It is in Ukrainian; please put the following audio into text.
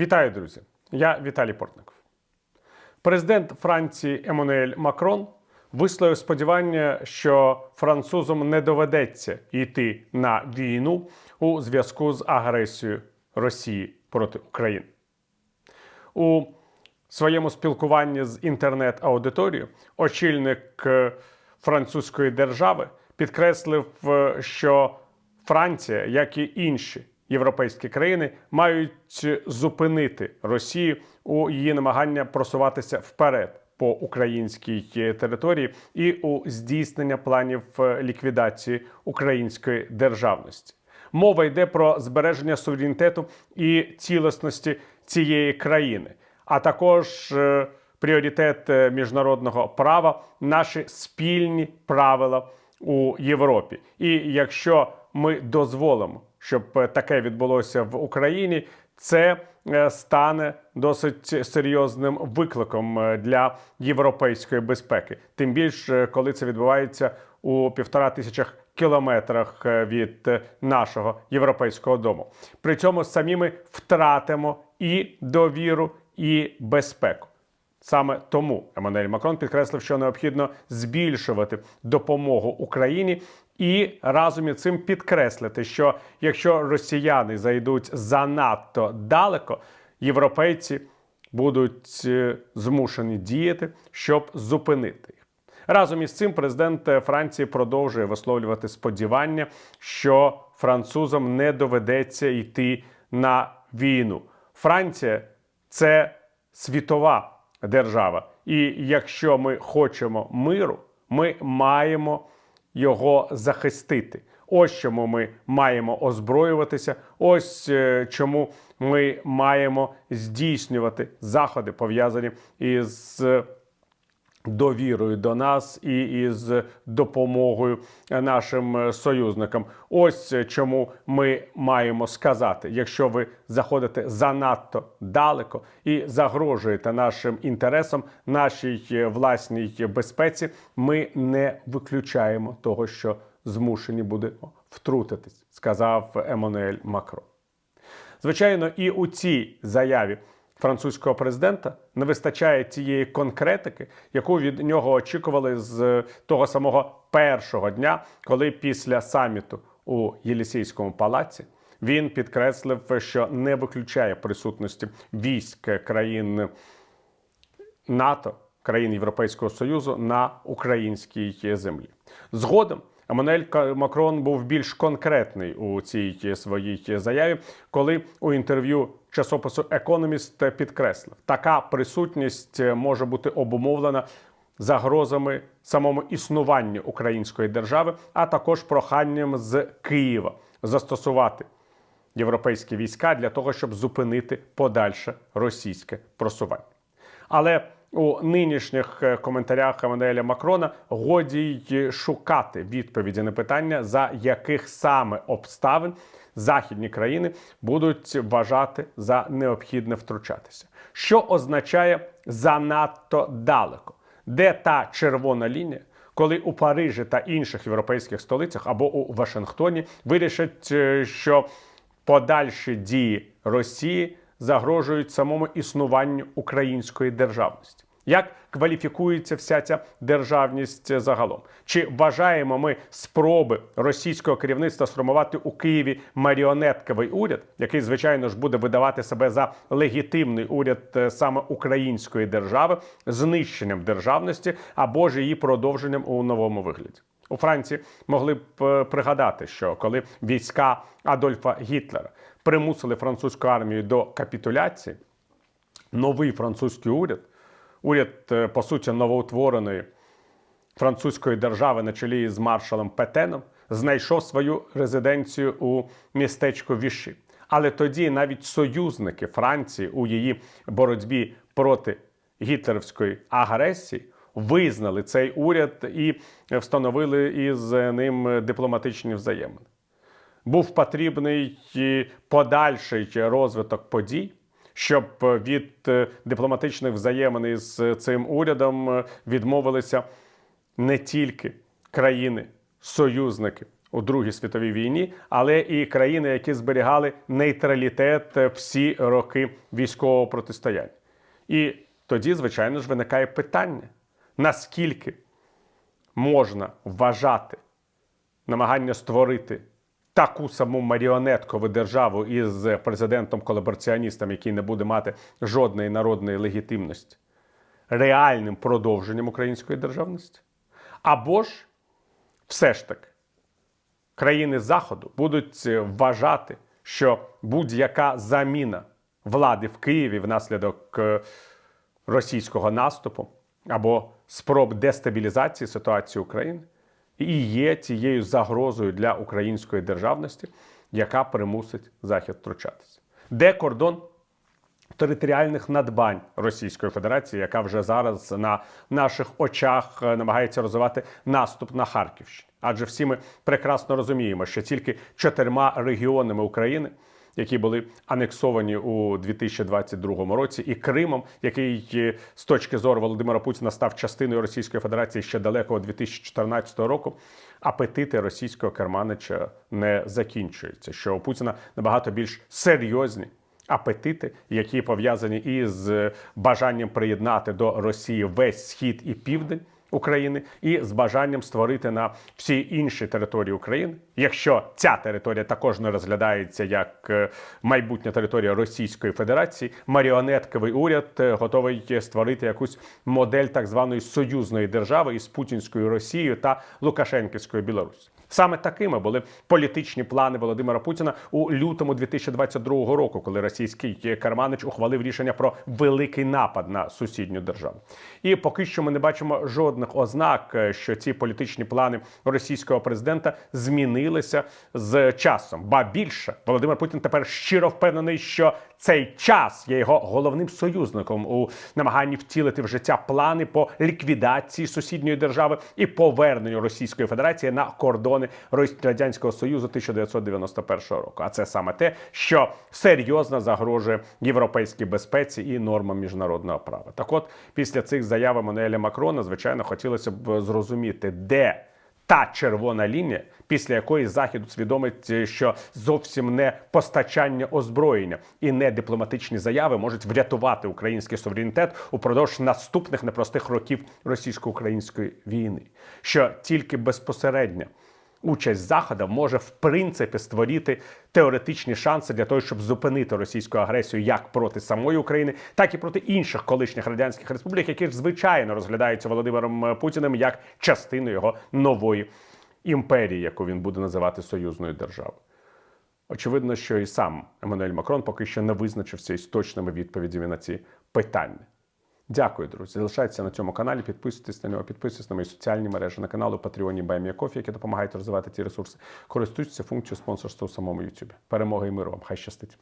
Вітаю, друзі! Я Віталій Портников. Президент Франції Еммануель Макрон висловив сподівання, що французам не доведеться йти на війну у зв'язку з агресією Росії проти України. У своєму спілкуванні з інтернет-аудиторією очільник е, французької держави підкреслив, е, що Франція, як і інші європейські країни, мають зупинити Росію у її намагання просуватися вперед по українській е, території і у здійснення планів е, ліквідації української державності. Мова йде про збереження суверенітету і цілісності цієї країни, а також е, пріоритет міжнародного права, наші спільні правила у Європі. І якщо ми дозволимо, щоб е, таке відбулося в Україні, це е, стане досить серйозним викликом е, для європейської безпеки. Тим більше, коли це відбувається у півтора тисячах кілометрах від нашого європейського дому. При цьому самі ми втратимо і довіру, і безпеку. Саме тому Еммануель Макрон підкреслив, що необхідно збільшувати допомогу Україні і разом із цим підкреслити, що якщо росіяни зайдуть занадто далеко, європейці будуть е, змушені діяти, щоб зупинити їх. Разом із цим президент е, Франції продовжує висловлювати сподівання, що французам не доведеться йти на війну. Франція це світова держава. І якщо ми хочемо миру, ми маємо його захистити. Ось чому ми маємо озброюватися. Ось е, чому ми маємо здійснювати заходи пов'язані із довірою до нас і із допомогою нашим союзникам. Ось чому ми маємо сказати: якщо ви заходите занадто далеко і загрожуєте нашим інтересам, нашій власній безпеці, ми не виключаємо того, що змушені будемо втрутитись, сказав Еммануель Макрон. Звичайно, і у цій заяві французького президента не вистачає тієї конкретики, яку від нього очікували з того самого першого дня, коли після саміту у Єлісійському палаці він підкреслив, що не виключає присутності військ країн НАТО, країн Європейського Союзу на українській землі. Згодом Еммануель Макрон був більш конкретний у цій своїй заяві, коли у інтерв'ю часопису Економіст підкреслив, така присутність може бути обумовлена загрозами самому існуванню української держави, а також проханням з Києва застосувати європейські війська для того, щоб зупинити подальше російське просування. Але у нинішніх е, коментарях Еммануеля Макрона годі й шукати відповіді на питання, за яких саме обставин західні країни будуть вважати за необхідне втручатися, що означає занадто далеко, де та червона лінія. Коли у Парижі та інших європейських столицях або у Вашингтоні вирішать, е, що подальші дії Росії загрожують самому існуванню української державності. Як кваліфікується вся ця державність загалом? Чи вважаємо ми спроби російського керівництва сформувати у Києві маріонетковий уряд, який, звичайно ж, буде видавати себе за легітимний уряд е, саме української держави, знищенням державності або ж її продовженням у новому вигляді? У Франції могли б е, пригадати, що коли війська Адольфа Гітлера примусили французьку армію до капітуляції, новий французький уряд, уряд, е, по суті, новоутвореної французької держави на чолі з маршалом Петеном, знайшов свою резиденцію у містечку Віші. Але тоді навіть союзники Франції у її боротьбі проти гітлерівської агресії визнали цей уряд і встановили із ним дипломатичні взаємини. Був потрібний подальший розвиток подій, щоб від е, дипломатичних взаємин із цим урядом е, відмовилися не тільки країни, союзники у Другій світовій війні, але і країни, які зберігали нейтралітет е, всі роки військового протистояння. І тоді, звичайно ж, виникає питання, наскільки можна вважати намагання створити таку саму маріонеткову державу із президентом-колабораціоністом, який не буде мати жодної народної легітимності, реальним продовженням української державності, або ж все ж таки країни Заходу будуть вважати, що будь-яка заміна влади в Києві внаслідок е, російського наступу або спроб дестабілізації ситуації України і є тією загрозою для української державності, яка примусить Захід втручатися. Де кордон територіальних надбань Російської Федерації, яка вже зараз на наших очах е, намагається розвивати наступ на Харківщині. Адже всі ми прекрасно розуміємо, що тільки чотирма регіонами України. Які були анексовані у 2022 році, і Кримом, який е, з точки зору Володимира Путіна став частиною Російської Федерації ще далекого 2014 року, апетити російського керманича не закінчуються. Що у Путіна набагато більш серйозні апетити, які пов'язані із бажанням приєднати до Росії весь схід і південь. України і з бажанням створити на всі інші території України, якщо ця територія також не розглядається як е, майбутня територія Російської Федерації, маріонетковий уряд е, готовий створити якусь модель так званої союзної держави із путінською Росією та Лукашенківською Білорусі. Саме такими були політичні плани Володимира Путіна у лютому 2022 року, коли російський керманич ухвалив рішення про великий напад на сусідню державу. І поки що ми не бачимо жодних ознак, е, що ці політичні плани російського президента змінилися з часом. Ба більше Володимир Путін тепер щиро впевнений, що цей час є його головним союзником у намаганні втілити в життя плани по ліквідації сусідньої держави і поверненню Російської Федерації на кордони радянського союзу 1991 року. А це саме те, що серйозно загрожує європейській безпеці і нормам міжнародного права. Так, от після цих заяв Еммануеля Макрона, звичайно, хотілося б зрозуміти, де та червона лінія, після якої захід усвідомить, що зовсім не постачання озброєння і не дипломатичні заяви можуть врятувати український суверенітет упродовж наступних непростих років російсько-української війни, що тільки безпосередньо. Участь Заходу може в принципі створити теоретичні шанси для того, щоб зупинити російську агресію як проти самої України, так і проти інших колишніх радянських республік, які ж звичайно розглядаються Володимиром Путіним як частину його нової імперії, яку він буде називати союзною державою. Очевидно, що і сам Еммануель Макрон поки що не визначився із точними відповідями на ці питання. Дякую, друзі. Залишайтеся на цьому каналі, підписуйтесь на нього, підписуйтесь на мої соціальні мережі на каналу Патреоні Байміякофі, які допомагають розвивати ці ресурси. Користуйтеся функцією спонсорства у самому YouTube. Перемоги і миру вам! Хай щастить!